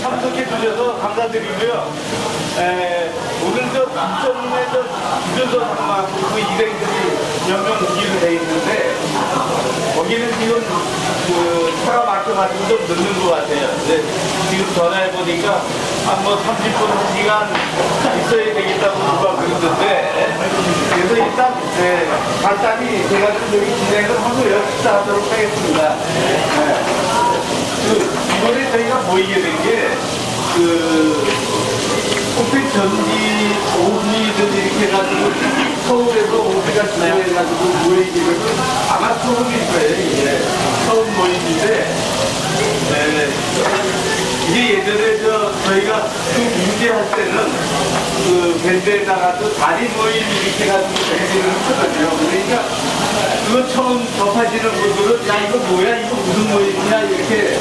참석해 주셔서 감사드리고요. 에, 오늘 저 북쪽에 저 주전도 상마하고 그 일행들이 몇명 오기로 돼 있는데 거기는 지금 그 차가 막혀가지고 좀 늦는 것 같아요. 근데 지금 전화해 보니까 한 뭐 30분, 1시간 있어야 되겠다고 누가 그러던데 그래서 일단 네, 간단히 제가 좀 여기 진행을 하고요. 식사하도록 하겠습니다. 네. 그 이번에 저희가 모이게 된 게그 코피 전지 오후이들 이렇게 해가지고 서울에서 오피가 진행해가지고 모이기를 아마 처음일 거예요. 이게 처음 모임인데 네. 이게 예전에 저 저희가 그 문제할 때는 그 밴드에다가도 다리 모임 이렇게 해가지고 밴드를 했거든요. 그러니까 그거 처음 접하시는 분들은 야 이거 뭐야 이거 무슨 모임이냐 이렇게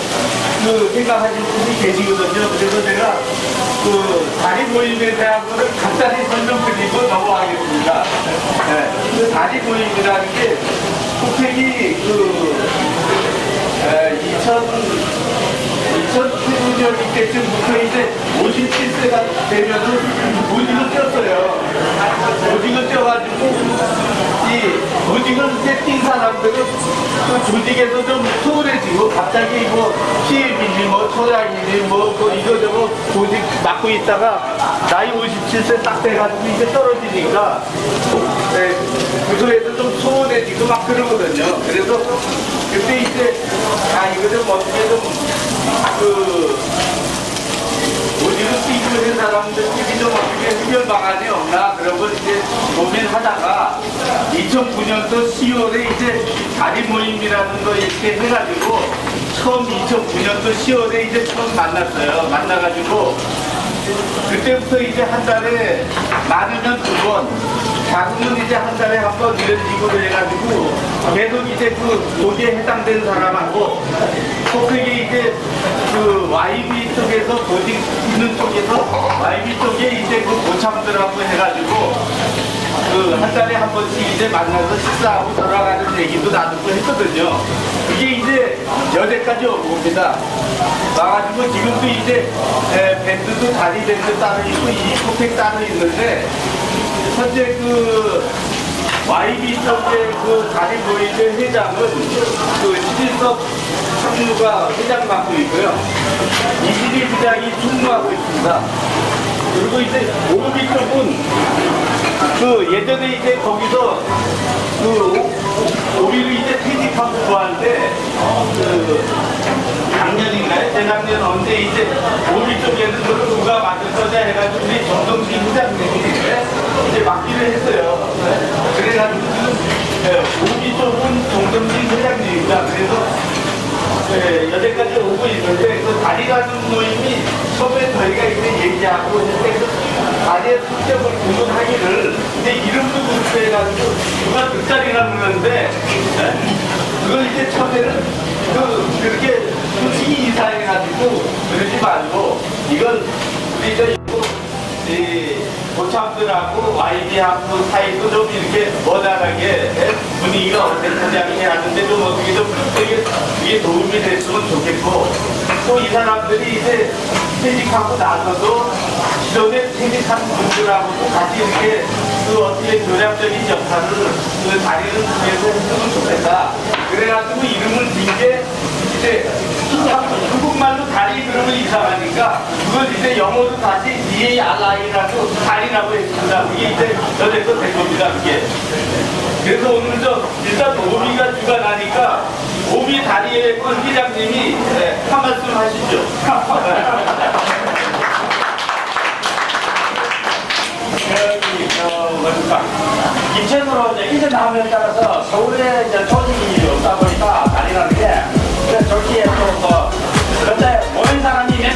그 생각하시는 분이 계시거든요. 그래서 제가 그 다리 모임에 대한 거를 간단히 설명드리고 넘어가겠습니다. 네. 그 다리 모임이라는 게 코팩이 그 에, 2000 2009년 이때쯤부터 이제 57세가 되면은 오징어 쪘어요. 오징어 쪄가지고 이 오징어 세팅 사람들은 그 조직에서 좀 소홀해지고 갑자기 뭐 시입이니 뭐 초장이니 뭐그 이거저거 조직 맡고 있다가 나이 57세 딱 돼가지고 이제 떨어지니까 네, 부서에서 좀 소홀해지고 막 그러거든요. 그래서 그때 이제 아 이거 좀 어떻게 좀 그 오징어 뛰고 있는 사람들끼리 좀 어떻게 해결 방안이 없나 그러고 이제 고민하다가 2009년도 10월에 이제 다리 모임이라는 거 이렇게 해가지고 처음 2009년도 10월에 이제 처음 만났어요. 만나가지고 그때부터 이제 한 달에 많으면 두 번, 작으면 이제 한 달에 한 번 이런 식으로 해가지고 계속 이제 그 도시에 해당된 사람하고 코팩이 이제 그 YB 쪽에서 보직 있는 쪽에서 YB 쪽에 이제 그 고참들하고 해가지고 그 한 달에 한 번씩 이제 만나서 식사하고 돌아가는 얘기도 나누고 했거든요. 이게 이제 여태까지 온 겁니다. 와가지고 지금도 이제 에, 밴드도 다리 밴드 따로 있고 이 코팩 따로 있는데 현재 그 YB 쪽에 그 다리 보이는 회장은 그 신일섭 상무가 회장 맡고 있고요. 이진희 부장이 총무하고 있습니다. 그리고 이제 오비 쪽은 그 예전에 이제 거기서 그 오비를 이제 퇴직하고 구하는데 그 작년인가요? 재작년 언제 이제 오비 쪽에는 그 누가 맡았어야 해가지고 우리 정동진 회장님이 이제 맡기를 했어요. 그래가지고 지금 예, 오비 쪽은 정동진 회장님입니다. 그래서 네, 여태까지 오고 있는데 그 다리 가는 모임이 처음에 저희가 이제 얘기하고 했는데 그 다리의 특징을 구분하기를 이제 이름도 그렇게 해가지고 누가 득자리라 그러는데 네? 그걸 이제 처음에는 그 그렇게 솔직히 이사해가지고 그러지 말고 이건 우리 이제 이거 이 고참들하고 YB하고 사이도 좀 이렇게 원활하게 분위기가 어색하지 하는데 좀 어떻게 좀 이게, 이게 도움이 됐으면 좋겠고 또 이 사람들이 이제 퇴직하고 나서도 기존에 퇴직한 분들하고도 같이 이렇게 그 어떻게 교량적인 역할을 그 다리는 중에서 했으면 좋겠다. 그래가지고 이름을 빈게 이제 한국말로 다리 그러면 이상하니까 그걸 이제 영어로 다시 DARI라고 다리라고 했습니다. 그게 이제 여태껏 된 겁니다. 그게. 그래서 오늘 저 일단 오비가 주관하니까 오비 다리의 권 회장님이 네, 한 말씀 하시죠. 여기 저 뭡니까 김천으로 이제 이전 나오에 따라서 서울에 이제 조직이 없다 보니까 다리라는 게 조기에 또뭐 그때 모인 사람이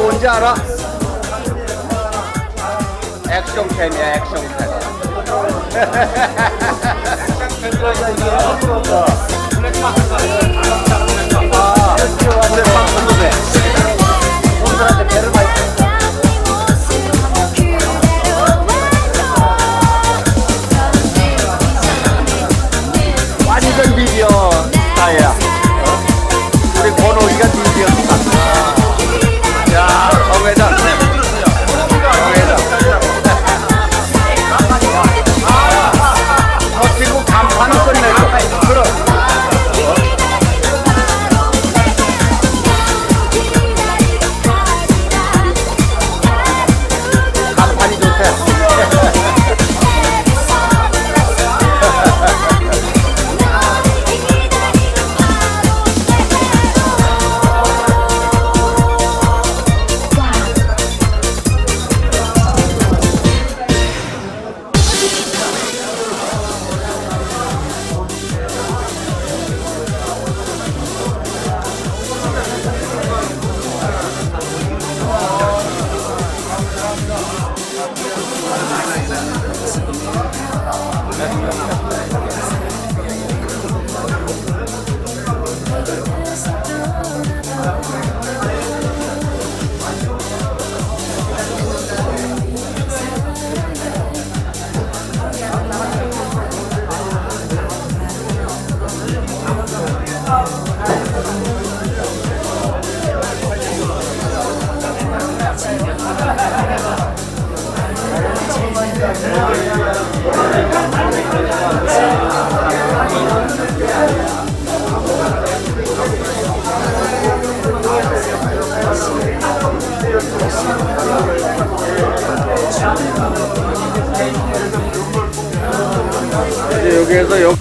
뭔지 알아? 액션캠이야 액션캠 액션캠이라니까 여기에서 여기